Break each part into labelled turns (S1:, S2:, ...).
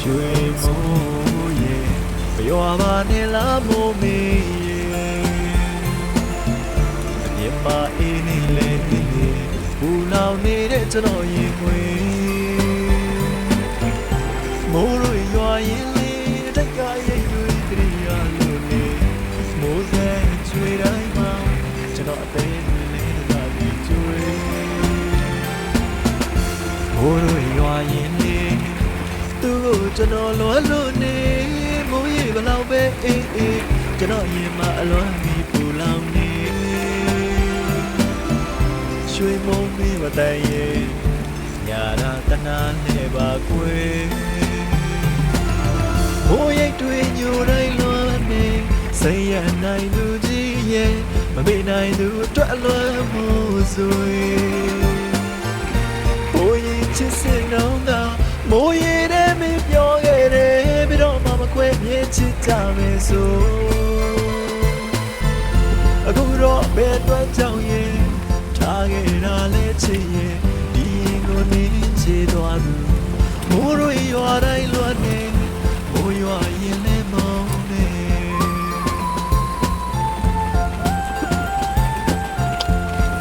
S1: ရွှေမိုးရေမရွာပါနဲ့လားမိုးမေးရေအမြင်မအေးနေလေဘူလောင်နေတဲ့ကျွန်တော်ရင်ခွေမိုးရရွာရင်လေတက်ကရိတ်တွေတရိယာလို့လေမိုးစဲချွေတိုင်းမှာကျွန်တော်အသေးတွေလေးသာပြီးကျွေးဘိုးတို့ရွာရင်လေ သူ့ကိုကျွန်တော်လွမ်းလို့နေမိုးရေဘလောက်ပဲအေးအေးကျွန်တော်ရင်မအလွမ်းမီပူလောင်နေရွှေမုံမီမတန်ရဲ့ညာရာတနာနဲ့ပါကွယ်ဘိုးရိတ်တွေညိုတိုင်းလွမ်းနေစိတ်ရနိုင်သူကြီးရဲ့မမေ့နိုင်သူအတွက်အလွမ်းမှုဆို မယ်ဆိုအခုတော့ဘယ်တော့ကြောင့်ရင်ထားခဲ့တာလဲချစ်ရင်ဒီရင်ကိုနင်းချစ်သွားသူမိုးရရွာတိုင်းလွတ်နေမိုးရွာရင်လည်းမောင်းနေ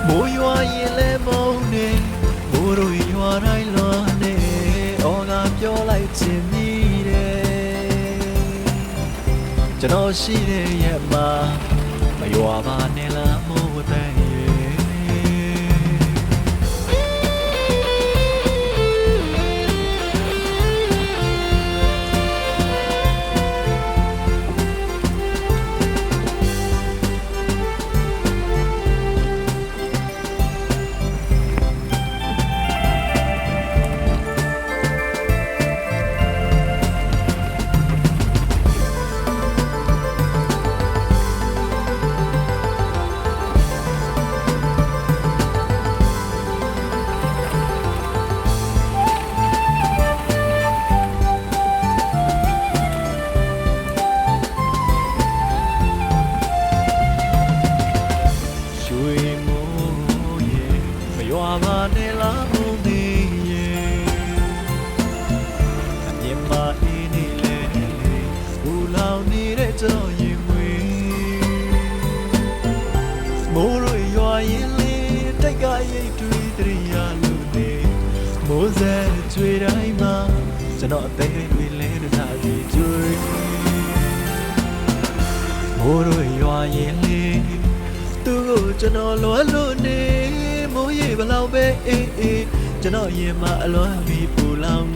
S1: မိုးရွာရင်လည်းမုန်းနေမိုးတို့ရွာတိုင်းလွန်နေအော်ငါပြောလိုက်ချင် ကျွန်တော်ရှိတဲ့ရက်မှာမရွာပါနဲ့လားမိုးတ တဲ့ကျွန်တော်ရင်ဝေးမိုးရရွာရင်လေတိုက်ကရိတ်တွေတရိယာလို့နေမိုးစဲကျွေတိုင်းမှာကျွန်တော်အသေးတွေလဲတစားပြီးကျွေးမိုးတို့ရွာရင်လေသူ့ကိုကျွန်တော်လွမ်းလို့နေမိုးရေဘလောက်ပဲအေးအေးကျွန်တော်ရင်မအလွမ်းပြီးပူလောင်